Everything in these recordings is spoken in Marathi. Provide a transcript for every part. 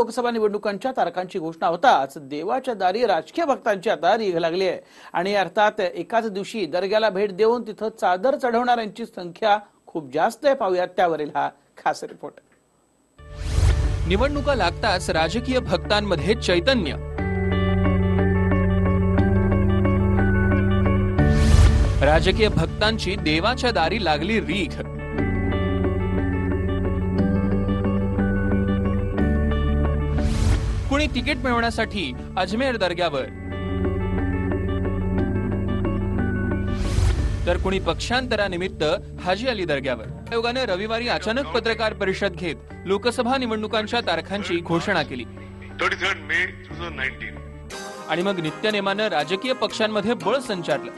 लोकसभा निवडणुकांच्या तारखांची घोषणा होताच. देवाच्या दारी राजकीय भक्तांची आता रीघ लागली आहे. आणि अर्थात एकाच दिवशी दर्ग्याला भेट देऊन तिथं चादर चढवणाऱ्यांची संख्या खूप जास्त आहे. पाहूयात त्यावरील हा खास रिपोर्ट. निवडणुका लागताच राजकीय भक्तांमध्ये चैतन्य. राजकीय भक्तांची देवाच्या दारी लागली रीघ. आणि तिकीट मिळवण्यासाठी अजमेर दर्ग्यावर. तर कुणी पक्षांतरानिमित्त हाजी अली दर्ग्यावर. आयोगाने रविवारी अचानक पत्रकार परिषद घेत लोकसभा निवडणुकांच्या तारखांची घोषणा केली. आणि मग नित्यनेमानं राजकीय पक्षांमध्ये बळ संचारलं.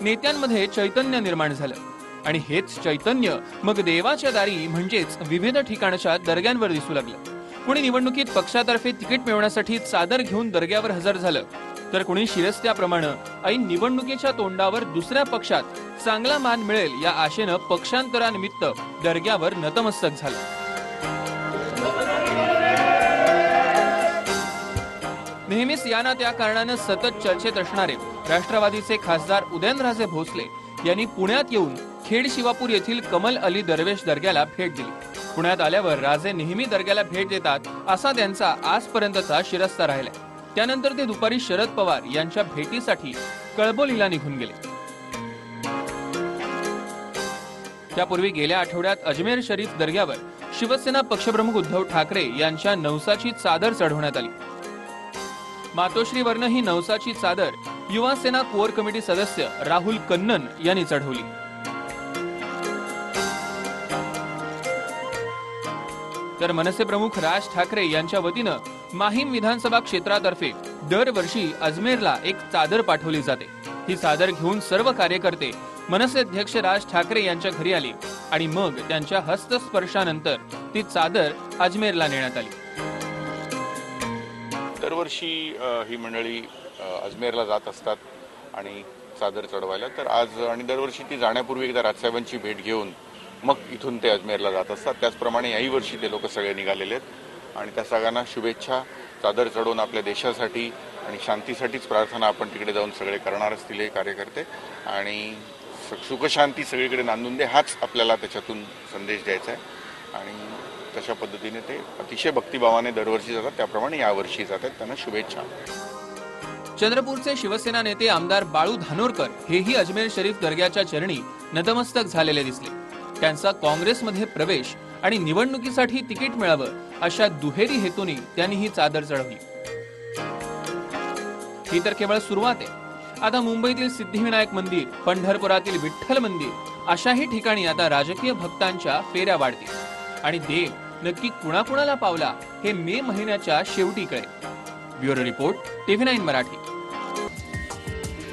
नेत्यांमध्ये चैतन्य निर्माण झालं. आणि हेच चैतन्य मग देवाच्या दारी म्हणजेच विविध ठिकाणच्या दर्ग्यांवर दिसू लागलं. कुणी निवडणुकीत पक्षातर्फे तिकीट मिळवण्यासाठी चादर घेऊन दर्ग्यावर हजर झालं तर कुणी शिरस्त्याप्रमाणे ऐन निवडणुकीच्या तोंडावर दुसऱ्या पक्षात चांगला मान मिळेल या आशेनं पक्षांतरानिमित्त दर्ग्यावर नतमस्तक झालं. नेहमीच या ना त्या कारणानं सतत चर्चेत असणारे राष्ट्रवादीचे खासदार उदयनराजे भोसले यांनी पुण्यात येऊन खेड शिवापूर येथील कमल अली दरवेश दर्ग्याला भेट दिली. पुण्यात आल्यावर राजे नेहमी दर्ग्याला भेट देतात असा त्यांचा आजपर्यंतचा शिरस्ता राहिलाय. त्यानंतर ते दुपारी शरद पवार यांच्या भेटीसाठी कळबोलीला निघून गेले. त्यापूर्वी गेल्या आठवड्यात अजमेर शरीफ दर्ग्यावर शिवसेना पक्षप्रमुख उद्धव ठाकरे यांच्या नवसाची चादर चढवण्यात आली. मातोश्रीवरनं ही नवसाची चादर युवा सेना कोअर कमिटी सदस्य राहुल कन्नन यांनी चढवली. तर मनसे प्रमुख राज ठाकरे यांच्या वतीनं माहीम विधानसभा क्षेत्रातर्फे दरवर्षी अजमेरला एक चादर पाठवली जाते. ही चादर घेऊन सर्व कार्यकर्ते मनसे अध्यक्ष राज ठाकरे यांच्या घरी आले आणि मग त्यांच्या हस्तस्पर्शानंतर ती चादर अजमेरला नेण्यात आली. दरवर्षी ही मंडळी अजमेरला जात असतात आणि चादर चढवायला. तर आज आणि दरवर्षी ती जाण्यापूर्वी एकदा राजसाहेबांची भेट घेऊन मग इथून ते अजमेरला जात असतात. त्याचप्रमाणे याही वर्षी ते लोक सगळे निघालेले आहेत. आणि त्या सगळ्यांना शुभेच्छा. चादर चढवून आपल्या देशासाठी आणि शांतीसाठीच प्रार्थना आपण तिकडे जाऊन सगळे करणार असतील हे कार्यकर्ते. आणि स- सुखशांती सगळीकडे नांदून दे. हाच आपल्याला त्याच्यातून संदेश द्यायचा आहे. आणि तशा पद्धतीने ते अतिशय भक्तिभावाने दरवर्षी जातात. त्याप्रमाणे यावर्षी जातात त्यांना शुभेच्छा. चंद्रपूरचे शिवसेना नेते आमदार बाळू धानोरकर हेही अजमेर शरीफ दर्ग्याच्या चरणी नतमस्तक झालेले दिसले. त्यांचा काँग्रेसमध्ये प्रवेश आणि निवडणुकीसाठी तिकीट मिळावं अशा दुहेरी हेतूने त्यांनी ही चादर चढवली. ही तर केवळ सुरुवात आहे. आता मुंबईतील सिद्धिविनायक मंदिर पंढरपुरातील विठ्ठल मंदिर अशाही ठिकाणी आता राजकीय भक्तांच्या फेऱ्या वाढतील. आणि देव नक्की कुणाकुणाला पावला हे मे महिन्याच्या शेवटी कळेल bureau report TV nine Marathi.